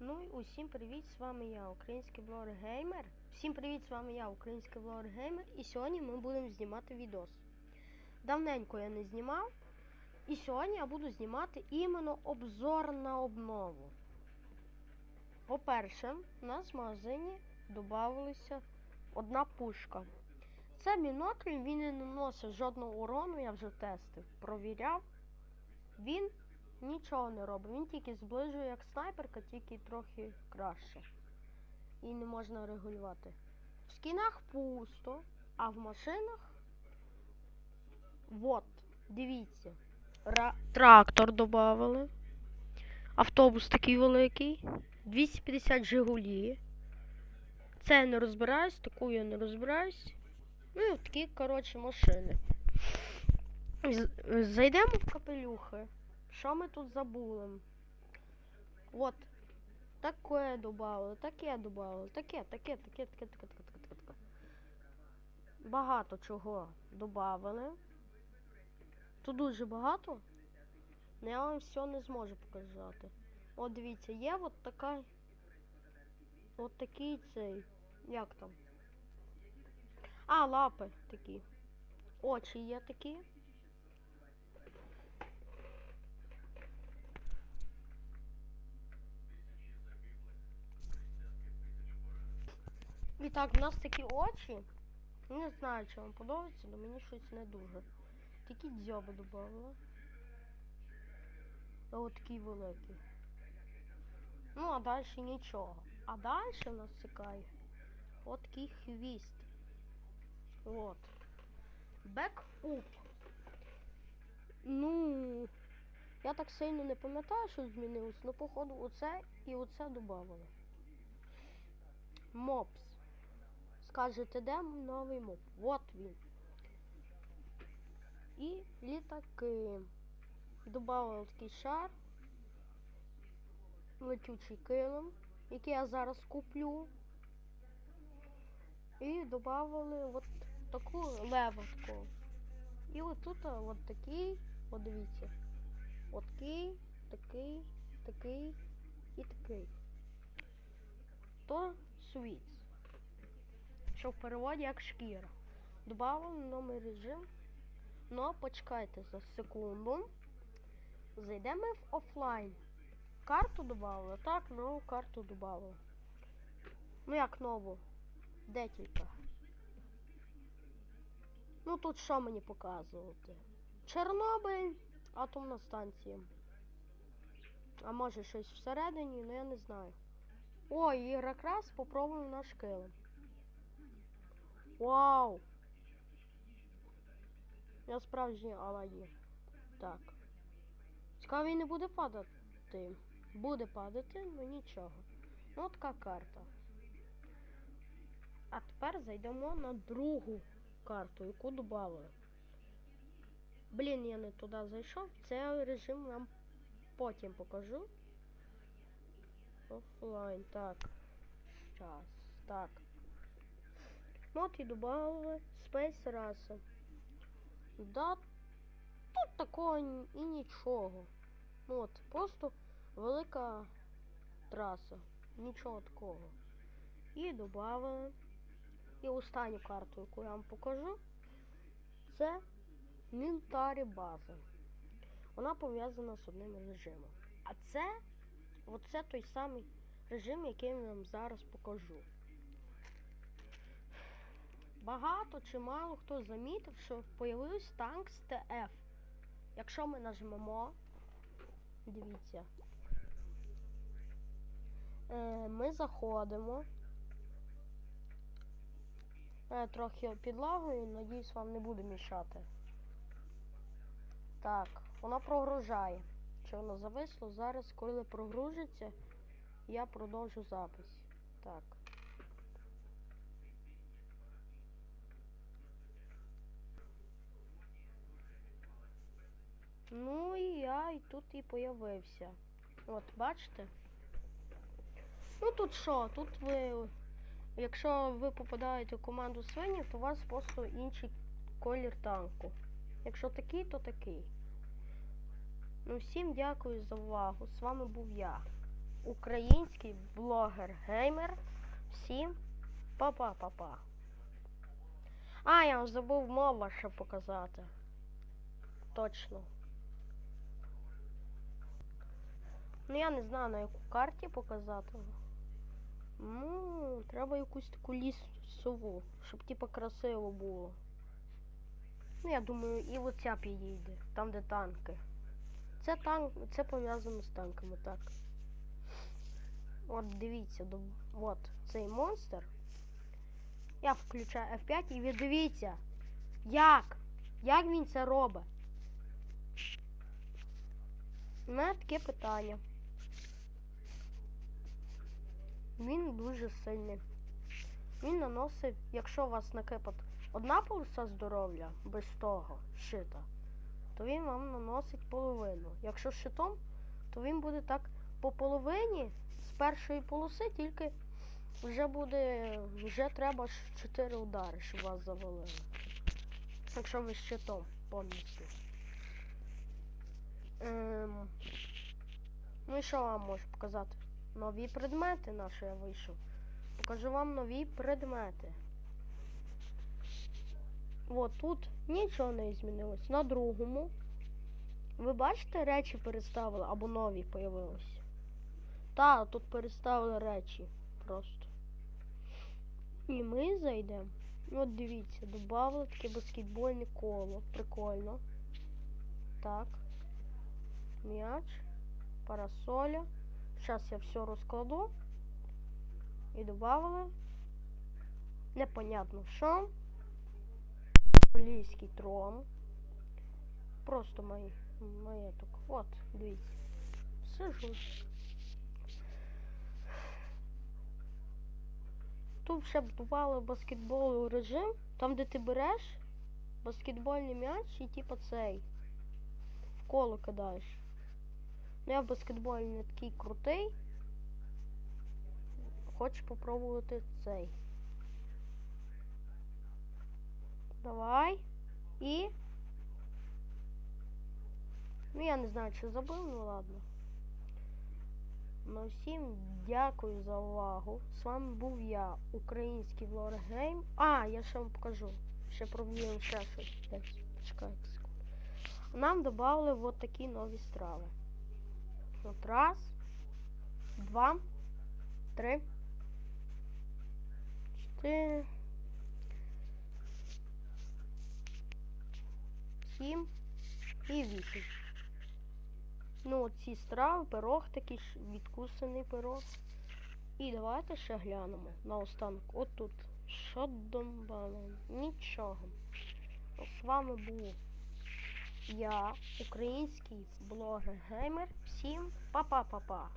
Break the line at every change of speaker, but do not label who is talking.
Ну і усім привіт, з вами я, український блогер Геймер. Всім привіт, з вами я, український блогер Геймер. І сьогодні ми будемо знімати відос. Давненько я не знімав. І сьогодні я буду знімати іменно обзор на обнову. По-перше, у нас в магазині додавалася одна пушка. Це бінокль, він не наносить жодного урону, я вже тестив, провіряв. Він нічого не робить. Він тільки зближує як снайперка, тільки трохи краще. І не можна регулювати. В скінах пусто, а в машинах. Вот, дивіться. Ра... Трактор додали. Автобус такий великий. 250 Жигулі. Це я не розбираюсь, таку я не розбираюсь. Ну і такі, коротше, машини. Зайдемо в капелюхи. Що ми тут забули? От. Таке добавили, таке добавили, таке, таке, таке, таке, таке, таке, таке, таке. Багато чого добавили. Тут дуже багато. але я вам все не зможу показати. От дивіться, є от така. От такий цей. Як там? А, лапи такі. Очі є такі. І так, в нас такі очі. Не знаю, чи вам подобається, але мені щось не дуже. Такі дзьоби додавали. От такий великий. Ну, а далі нічого. А далі у нас чекає от такий хвіст. От. Бек-уп. Ну, я так сильно не пам'ятаю, що змінилось, але походу оце і оце додавали. Мопс. Скажете, де новий моп? Вот він. І літаки. Добавили такий шар. Летючий килим, який я зараз куплю. І додавали от таку левочку. І от тут от такий, от дивіться. От такий, такий, і такий. То свіц. Що в переводі як шкіра. Добавили новий режим. Ну, почекайте за секунду. Зайдемо в офлайн. Карту додали, так, нову карту додали. Ну як нову? Декілька. Ну тут що мені показувати? Чорнобиль, атомна станція. А може щось всередині, ну я не знаю. Ой, і якраз попробуємо наш килим. Вау! Я справжній Аладдін. Так. Цікаво, він не буде падати. Буде падати, ну нічого. Ну така карта. А тепер зайдемо на другу карту, яку додали. Блін, я не туди зайшов. Цей режим вам потім покажу. Офлайн, так. Щас. Так. От і додали Space Rasa. Да, тут такого і нічого. От, просто велика траса. Нічого такого. І додали. І останню карту, яку я вам покажу, це Мілтарі база. Вона пов'язана з одним режимом. А це, оце той самий режим, який я вам зараз покажу. Багато чи мало хто замітив, що появився танк з ТФ. Якщо ми нажмемо, дивіться, е, ми заходимо. Е, трохи підлагою, надіюсь, вам не буде мішати. Так, воно прогружає. Чи воно зависло? Зараз, коли прогружиться, я продовжу запис. Так. Ну і я і тут і появився. От, бачите? Ну тут що? Тут ви. Якщо ви попадаєте в команду свині, то у вас просто інший колір танку. Якщо такий, то такий. Ну всім дякую за увагу. З вами був я. український блогер-геймер. Всім па-па-па-па. А, я вам забув мова ще показати. Точно. Ну я не знаю на яку карті показати. Ну, треба якусь таку лісову, щоб типа красиво було. Ну, я думаю, і оця підійде, там де танки. Це танк, це пов'язано з танками, так. От дивіться, от цей монстр. Я включаю F5 і ви дивіться, як? Як він це робить? У мене таке питання. Він дуже сильний. Він наносить, якщо у вас накипать одна полоса здоров'я без того щита, то він вам наносить половину. Якщо щитом, то він буде так по половині з першої полоси, тільки вже буде, вже треба 4 удари, щоб вас завалили. Якщо ви щитом повністю. Ем, ну і що вам можу показати? Нові предмети, на що я вийшов. Покажу вам нові предмети. От тут нічого не змінилось. На другому. Ви бачите, речі переставили або нові появились. Та, тут переставили речі просто. І ми зайдемо. От дивіться, додали таке баскетбольне коло. Прикольно. Так. М'яч. Парасоля. Зараз я все розкладу. І додали. Непонятно що. Львівський трон. Просто мої маєток. От, дивіться. Сижу. Тут ще б додали баскетбол режим, там де ти береш баскетбольний м'яч і типу цей. В коло кидаєш. Ну я в баскетболі не такий крутий. Хочу попробувати цей. Давай. І. Ну я не знаю, чи забив, ну ладно. Ну всім дякую за увагу. З вами був я, український Влоргейм. А, я ще вам покажу. Ще проб'ємо ще щось. Десь, Почекайте секунду. Нам додали от такі нові страви. От раз, два, три, чотири, сім і вісім. Ну, от ці страви, пирог такий ж, відкусаний пирог. І давайте ще глянемо на останок. От тут. Що домбалом? Нічого. З вами був я, український блогер-геймер. Всім па-па-па-па.